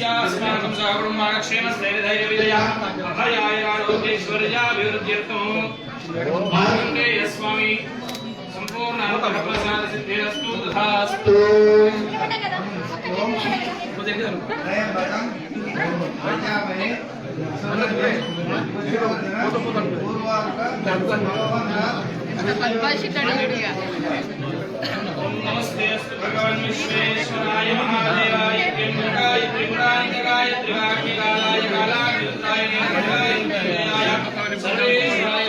्यास्माकं सागुणमाक्षेमस्थैर्धैर्यविदयाभयायारोग्यैश्वर्याभिवृद्ध्यर्थं स्वामी सम्पूर्ण सिद्धिरस्तु तथास्तु अल्पाशी तड़गड़ी नमस्ते भगवान विश्वेश्वराय महादेवाय त्रिमुखाय त्रिपुरांतकाय त्रिवाग्निकालाय कालाकृताय निर्भयाय सर्वेश्वराय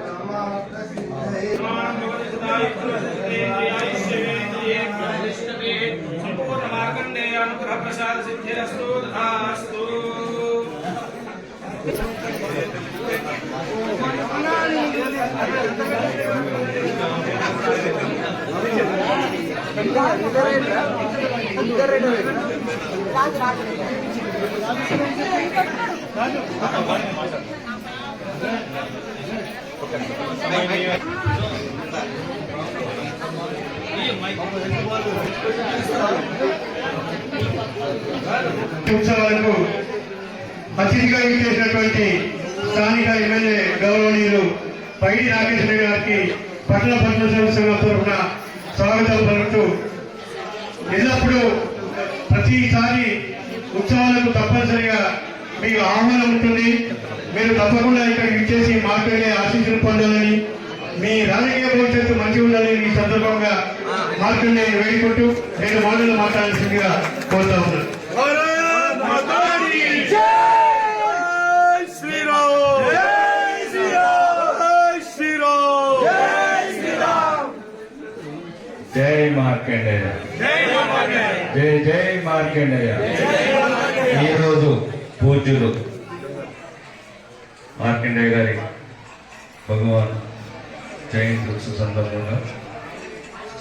సిద్ధిరస్తు తథాస్తు ఉత్సవాలకు అతిథిగా ఇచ్చేసినటువంటి స్థానిక ఎమ్మెల్యే గౌరవనీయులు పైడి నాగేశ్వర గారికి పట్టణ పట్టణ సంఘం తరఫున స్వాగతం పలుకుతూ ఎల్లప్పుడూ ప్రతిసారి ఉత్సవాలకు తప్పనిసరిగా మీకు ఆహ్వానం ఉంటుంది. మీరు తప్పకుండా ఇక్కడ ఇచ్చేసి మాట్లాడే ఆశీస్సులు పొందాలని మీ రాజకీయ భవిష్యత్తు మంచి ఉండాలని ఈ సందర్భంగా మార్కుల్ని వేడుకుంటూ నేను మాటలు మాట్లాడాల్సిందిగా కోరుతా ఉన్నాను. మార్కండేయ. జై జై మార్కండేయ. ఈరోజు పూజ్యులు మార్కండేయ గారి భగవాన్ జయంతి ఉత్సవ సందర్భంగా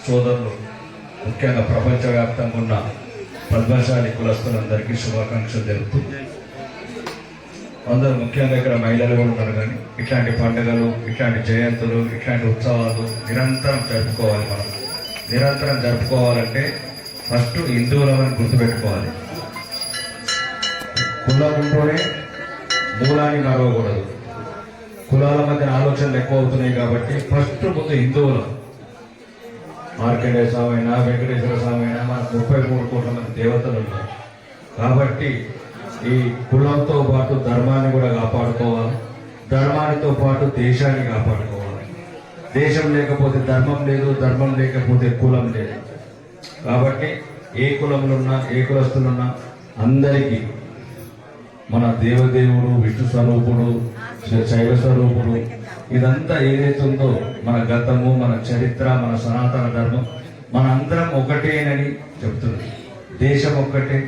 సోదరులు ముఖ్యంగా ప్రపంచవ్యాప్తంగా ఉన్న పద్మశాలి కులస్తులందరికీ శుభాకాంక్షలు తెలుపుతూ అందరూ ముఖ్యంగా ఇక్కడ మహిళలు కూడా ఉన్నారు కానీ ఇట్లాంటి పండుగలు ఇట్లాంటి జయంతులు ఇట్లాంటి ఉత్సవాలు నిరంతరం జరుపుకోవాలి మనం. నిరంతరం జరుపుకోవాలంటే ఫస్ట్ హిందువులమని గుర్తుపెట్టుకోవాలి. కులం మూలాన్ని నడవకూడదు కులాల మధ్య ఆలోచనలు ఎక్కువ అవుతున్నాయి కాబట్టి ఫస్ట్ ముందు హిందువులం. మార్కండేయ స్వామి అయినా వెంకటేశ్వర స్వామి అయినా మనకు ముప్పై మూడు కోట్ల మంది దేవతలు ఉన్నారు కాబట్టి ఈ కులంతో పాటు ధర్మాన్ని కూడా కాపాడుకోవాలి. ధర్మానితో పాటు దేశాన్ని కాపాడుకోవాలి. దేశం లేకపోతే ధర్మం లేదు ధర్మం లేకపోతే కులం లేదు. కాబట్టి ఏ కులంలో ఏ కులస్తులున్నా అందరికీ మన దేవదేవుడు విష్ణు స్వరూపుడు శైవ స్వరూపుడు ఇదంతా ఏదైతే ఉందో మన గతము మన చరిత్ర మన సనాతన ధర్మం మన అందరం ఒకటేనని చెప్తుంది దేశం ఒక్కటే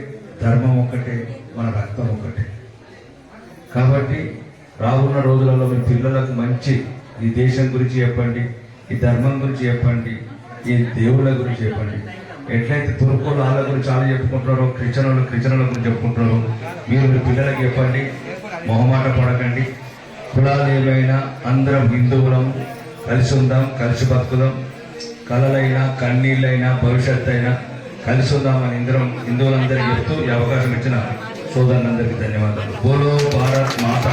ధర్మం ఒక్కటే మన రక్తం ఒక్కటే. కాబట్టి రాబోన్న రోజులలో మీ పిల్లలకు మంచి ఈ దేశం గురించి చెప్పండి ఈ ధర్మం గురించి చెప్పండి ఈ దేవుళ్ళ గురించి చెప్పండి. ఎట్లయితే తురుకోళ్ళు వాళ్ళ గురించి చాలా చెప్పుకుంటున్నారో క్రిస్టియన్లు క్రిస్టియన్ల గురించి చెప్పుకుంటున్నారు మీరు మీ పిల్లలకి చెప్పండి మొహమాట పడకండి. కులాలు ఏమైనా అందరం హిందువులం కలిసి ఉందాం కలిసి బతుకుదాం. కళలైనా కన్నీళ్ళైనా భవిష్యత్తు అయినా కలిసి ఉందామని ఇందరం హిందువులందరికీ చెప్తూ ఈ అవకాశం ఇచ్చిన సోదరులందరికీ ధన్యవాదాలు. బోలో భారత్ మాతా